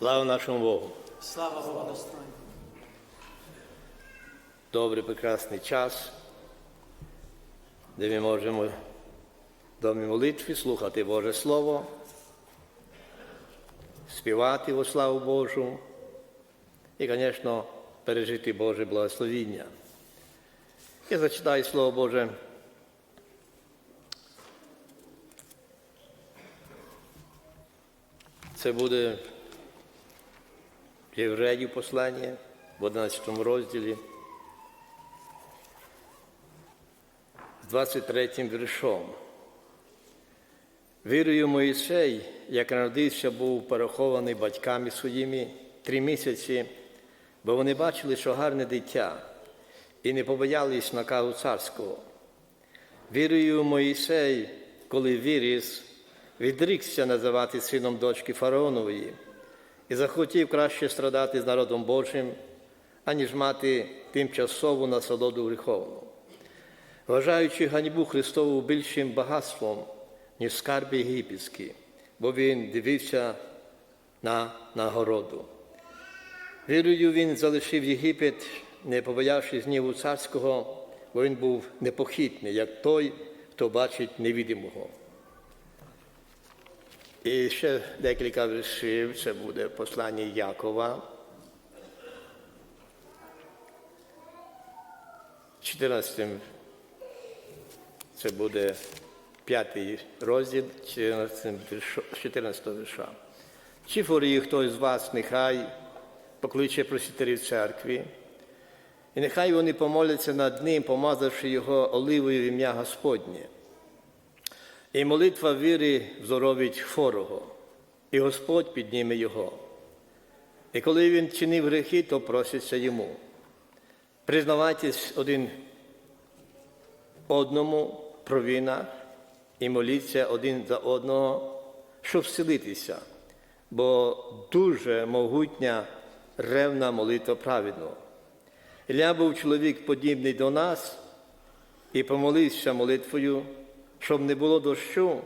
Слава нашому Богу! Слава Богу. Добрий прекрасний час, де ми можемо в домі молитві слухати Боже Слово, співати во славу Божу і, звісно, пережити Боже благословіння. Я зачитаю Слово Боже. Це буде Євреїв послання в 11 розділі. з 23 віршом. Вірою Моїсей, як народився, був порахований батьками своїми три місяці, бо вони бачили, що гарне дитя, і не побоялись наказу царського. Вірою Моїсей, коли виріс, відрікся називати сином дочки Фараонової і захотів краще страдати з народом Божим, аніж мати тимчасову насолоду гріховну вважаючи ганьбу Христову більшим багатством, ніж скарби єгипетські, бо він дивився на нагороду. Вірою він залишив Єгипет, не побоявшись гніву царського, бо він був непохитний, як той, хто бачить невидимого. І ще декілька віршів, це буде послання Якова. 14 це буде п'ятий розділ 14 віршо- 14 вірша. Чи хворіє хтось з вас, нехай покличе просвітерів церкві, і нехай вони помоляться над ним, помазавши його оливою в ім'я Господнє. І молитва віри здоровить хворого, і Господь підніме його. І коли він чинив грехи, то проситься йому. Признавайтесь один одному провинах і моліться один за одного, щоб вселитися, бо дуже могутня ревна молитва праведного. Ілля був чоловік подібний до нас і помолився молитвою, щоб не було дощу,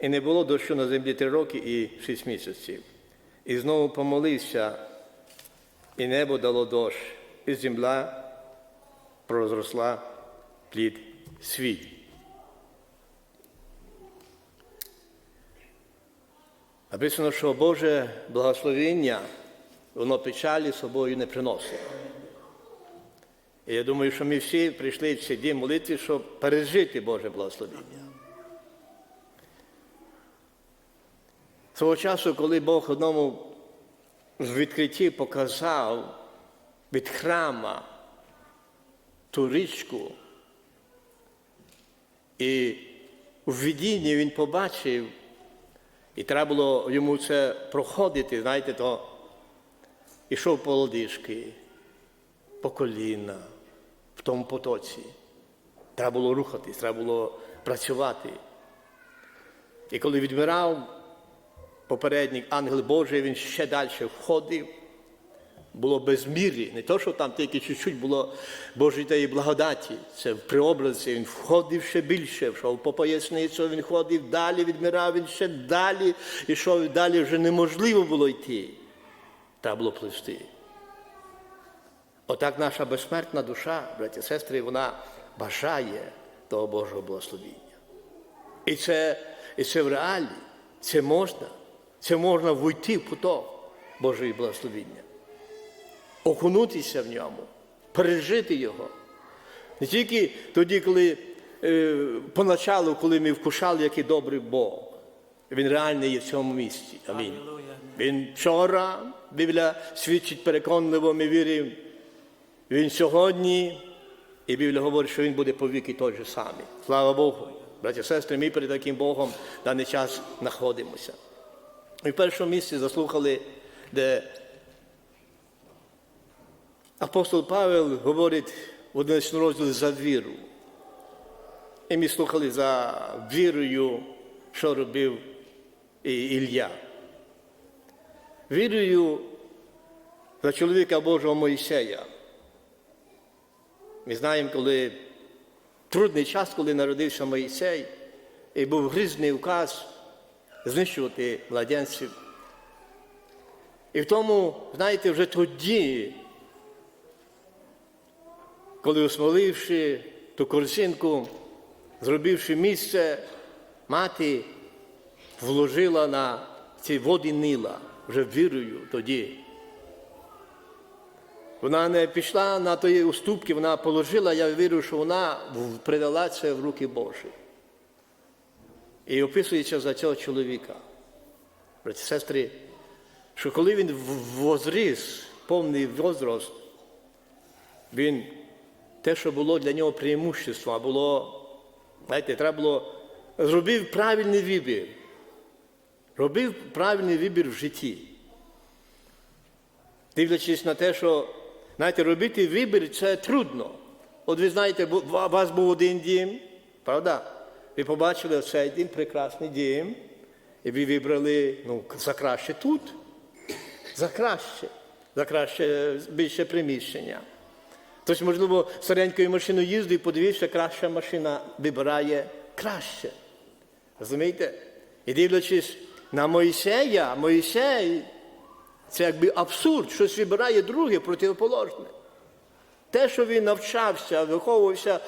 і не було дощу на землі три роки і шість місяців. І знову помолився, і небо дало дощ, і земля прозросла плід свій. Написано, що Боже благословення, воно печалі собою не приносить. І я думаю, що ми всі прийшли в цей дім молитви, щоб пережити Боже благословення. Свого часу, коли Бог одному з відкриттів показав від храма ту річку, і в видінні він побачив, і треба було йому це проходити, знаєте, то ішов по лодишки, по коліна, тому потоці. Треба було рухатись, треба було працювати. І коли відмирав попередник ангел Божий, він ще далі входив. Було без міри, не то, що там тільки чуть-чуть було Божої тієї благодаті. Це в приобразі він входив ще більше, йшов по поясницю, він ходив далі, відмирав, він ще далі, ішов далі вже неможливо було йти. Треба було пливти. Отак наша безсмертна душа, браті і сестри, вона бажає того Божого благословіння. І це, і це в реалі, це можна, це можна войти в поток Божої благословіння окунутися в ньому, пережити його. Не тільки тоді, коли е, поначалу, коли ми вкушали, який добрий Бог. Він реальний є в цьому місці. Амінь. Він вчора, Біблія свідчить переконливо, ми віримо. Він сьогодні, і Біблія говорить, що він буде повіки той же самий. Слава Богу. Браті сестри, ми перед таким Богом в даний час знаходимося. І в першому місці заслухали, де апостол Павел говорить в 11 розділі за віру. І ми слухали за вірою, що робив Ілля. Вірою за чоловіка Божого Моїсея. Ми знаємо, коли трудний час, коли народився Моїсей, і був грізний указ знищувати младенців. І в тому, знаєте, вже тоді, коли осмоливши ту корзинку, зробивши місце, мати вложила на ці води Нила вже вірою тоді. Вона не пішла на тої уступки, вона положила, я вірю, що вона передала це в руки Божі. І описується за цього чоловіка. Браті сестри, що коли він возріс, повний возраст, він те, що було для нього преимущество, було, знаєте, треба було, зробив правильний вибір. Робив правильний вибір в житті. Дивлячись на те, що, знаєте, робити вибір це трудно. От ви знаєте, у вас був один дім, правда? Ви побачили цей дім, прекрасний дім, і ви вибрали ну, за краще тут, за краще, за краще більше приміщення. Хтось, можливо, старенькою машиною їздив, подивився, краща машина вибирає краще. Розумієте? І дивлячись на Моїсея, Моїсей це якби абсурд, щось вибирає друге противоположне. Те, що він навчався, виховувався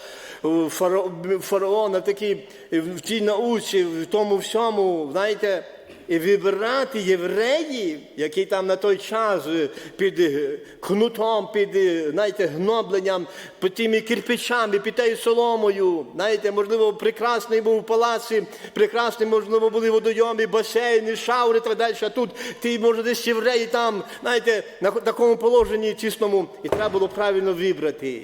фараона в такій, в тій науці, в тому всьому, знаєте, і вибирати євреїв, які там на той час е, під е, кнутом, під е, знаєте, гнобленням, під тими кирпичами, під тією соломою, знаєте, можливо, прекрасний був палаці, прекрасний, можливо, були водойоми, басейни, шаури так далі. А тут ти, може, десь євреї там, знаєте, на такому положенні тісному, і треба було правильно вибрати.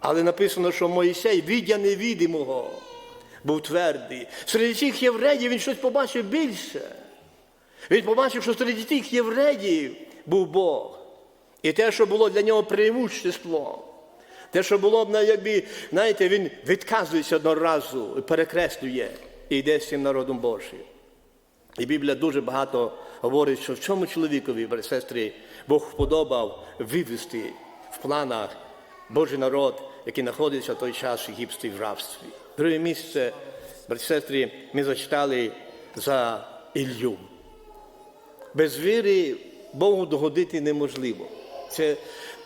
Але написано, що Моїсей, віддя невідимого, був твердий. Серед цих євреїв він щось побачив більше. Він побачив, що серед тих євреїв був Бог. І те, що було для нього преимущество, те, що було б, якби, знаєте, він відказується одного разу, перекреслює і йде з цим народом Божим. І Біблія дуже багато говорить, що в чому чоловікові, брати сестри, Бог вподобав вивести в планах Божий народ, який знаходиться в той час в Єгипті в рабстві. Друге місце, брати сестри, ми зачитали за Ілью. Без віри Богу догодити неможливо. Це,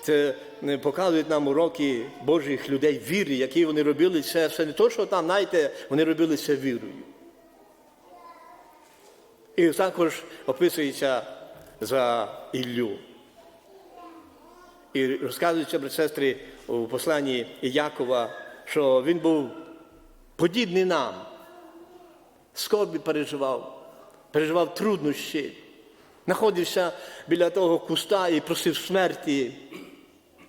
це показують нам уроки Божих людей віри, які вони робили це. Це не то, що там, знаєте, вони робили це вірою. І також описується за Іллю. І розказується, брат сестри, у посланні Якова, що він був подібний нам, скорбі переживав, переживав труднощі, знаходився біля того куста і просив смерті,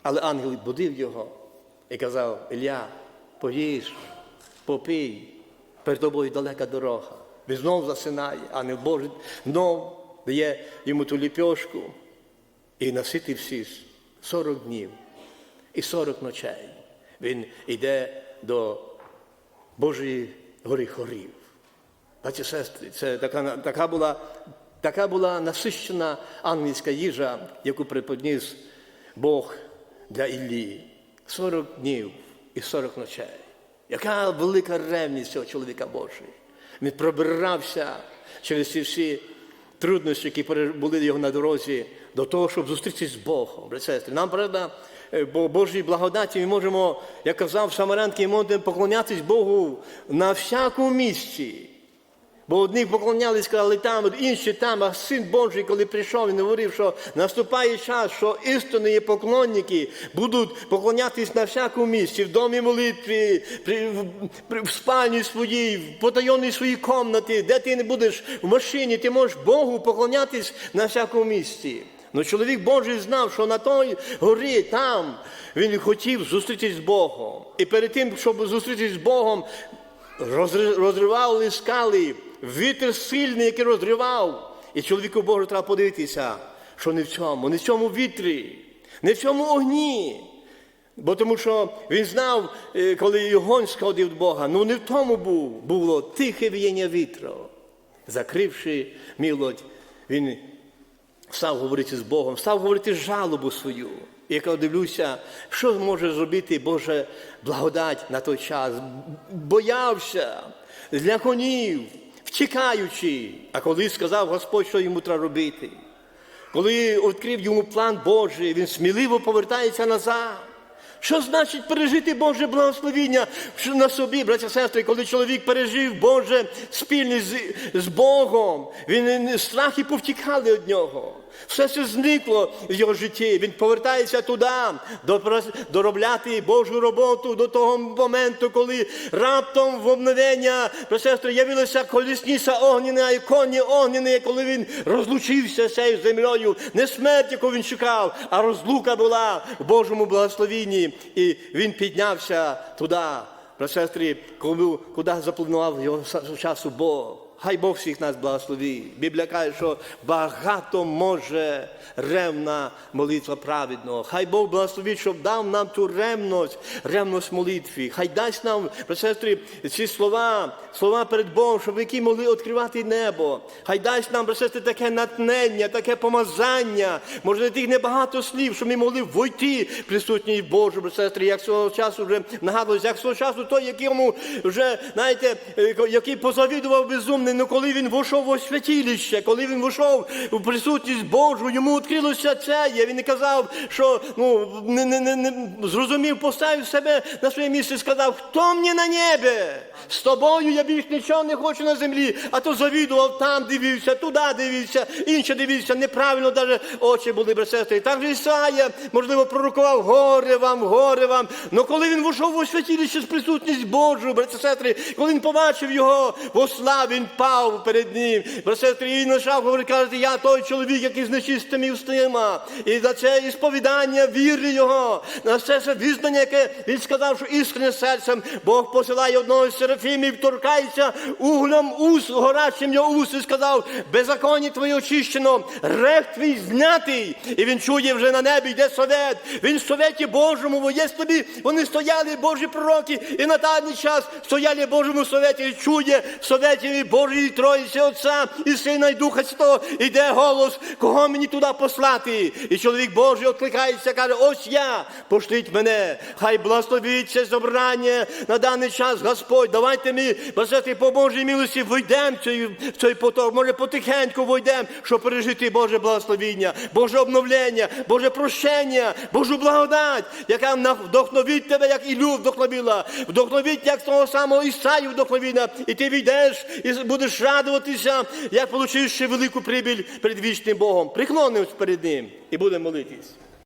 але ангел будив його і казав, Ілля, поїж, попий, перед тобою далека дорога. Він знов засинає, ангел Божий знов дає йому ту ліпьошку і наситився 40 днів і 40 ночей. Він йде до Божої гори хорів. Браті сестри, це така, така, була, така була насищена ангельська їжа, яку приподніс Бог для Іллі. 40 днів і 40 ночей. Яка велика ревність цього чоловіка Божий. Він пробирався через ці всі труднощі, які були його на дорозі, до того, щоб зустрітися з Богом. Сестри, Нам правда, бо Божій благодаті ми можемо, як казав Самарянки, ми можемо поклонятись Богу на всякому місці. Бо одні поклонялись, сказали там, інші там, а син Божий, коли прийшов, він говорив, що наступає час, що істинні поклонники будуть поклонятись на всякому місці, в домі молитві, в, спальні своїй, в потайонній своїй кімнаті, де ти не будеш в машині, ти можеш Богу поклонятись на всякому місці. Ну, чоловік Божий знав, що на той горі, там, він хотів зустрітись з Богом. І перед тим, щоб зустрітись з Богом, розривали скали, вітер сильний, який розривав. І чоловіку Божу треба подивитися, що не в цьому, не в цьому вітрі, не в цьому огні. Бо тому що він знав, е, коли огонь сходив від Бога, ну не в тому був, було тихе віяння вітру. Закривши мілодь, він став говорити з Богом, став говорити жалобу свою. І я дивлюся, що може зробити Божа благодать на той час. Боявся для конів, втікаючи. А коли сказав Господь, що йому треба робити, коли відкрив йому план Божий, він сміливо повертається назад. Що значить пережити Боже благословіння на собі, браття сестри, коли чоловік пережив Боже спільність з, з Богом, він страхи повтікали від нього. Все це зникло в його житті. Він повертається туди, до- доробляти Божу роботу до того моменту, коли раптом в обновення, і сестри, явилася колісниця огняна і коні огняні, коли він розлучився з цією землею. Не смерть, яку він чекав, а розлука була в Божому благословінні. І він піднявся туди, про сестри, куди запланував його часу Бог. Хай Бог всіх нас благословить. Біблія каже, що багато може ревна молитва праведного. Хай Бог благословить, щоб дав нам ту ревність, ревність молитві. Хай дасть нам, сестри, ці слова, слова перед Богом, щоб які могли відкривати небо. Хай дасть нам, сестри, таке натнення, таке помазання. Може, тих небагато слів, щоб ми могли войти в присутність Божу, сестри, як свого часу вже нагадувалось, як свого часу той, якому вже, знаєте, е, який позавідував безумний, ну коли він вийшов у святилище, коли він вийшов у присутність Божу, йому відкрилося це. Він не казав, що ну, не, не, не, не зрозумів, поставив себе на своє місце і сказав, хто мені на небі? З тобою я більш нічого не хочу на землі, а то завідував, там дивився, туди дивився, інше дивився, неправильно навіть очі були брат сестри. Так же Ісая, можливо, пророкував горе вам, горе вам. Но коли він вийшов у святилище з присутність Божу, брат сестри, коли він побачив його во славі, він пав перед ним. Сестри, і він почав каже, я той чоловік, який з нечистими устима. І за це ісповідання віри його, на це це визнання, яке він сказав, що іскренне серцем Бог посилає одного з серафімів, торкається углем ус, горячим його ус, і сказав, беззаконні твоє очищено, рех твій знятий. І він чує вже на небі, йде совет. Він в советі Божому, бо є тобі, вони стояли, Божі пророки, і на даний час стояли в Божому советі, і чує в советі Божої Троїці Отця і Сина, і Духа Святого, іде голос, кого мені туди послати. І чоловік Божий відкликається, каже, ось я, пошліть мене, хай благословить це зобрання на даний час, Господь, давайте ми, бажати по Божій милості, вийдемо в цей, в цей поток, може потихеньку вийдемо, щоб пережити Боже благословіння, Боже обновлення, Боже прощення, Божу благодать, яка вдохновить тебе, як Ілю вдохновила, вдохновить, як того самого Ісаю вдохновила, і ти війдеш і будеш радуватися, як ще велику прибіль перед вічним Богом. Приклонимось перед Ним і будемо молитись.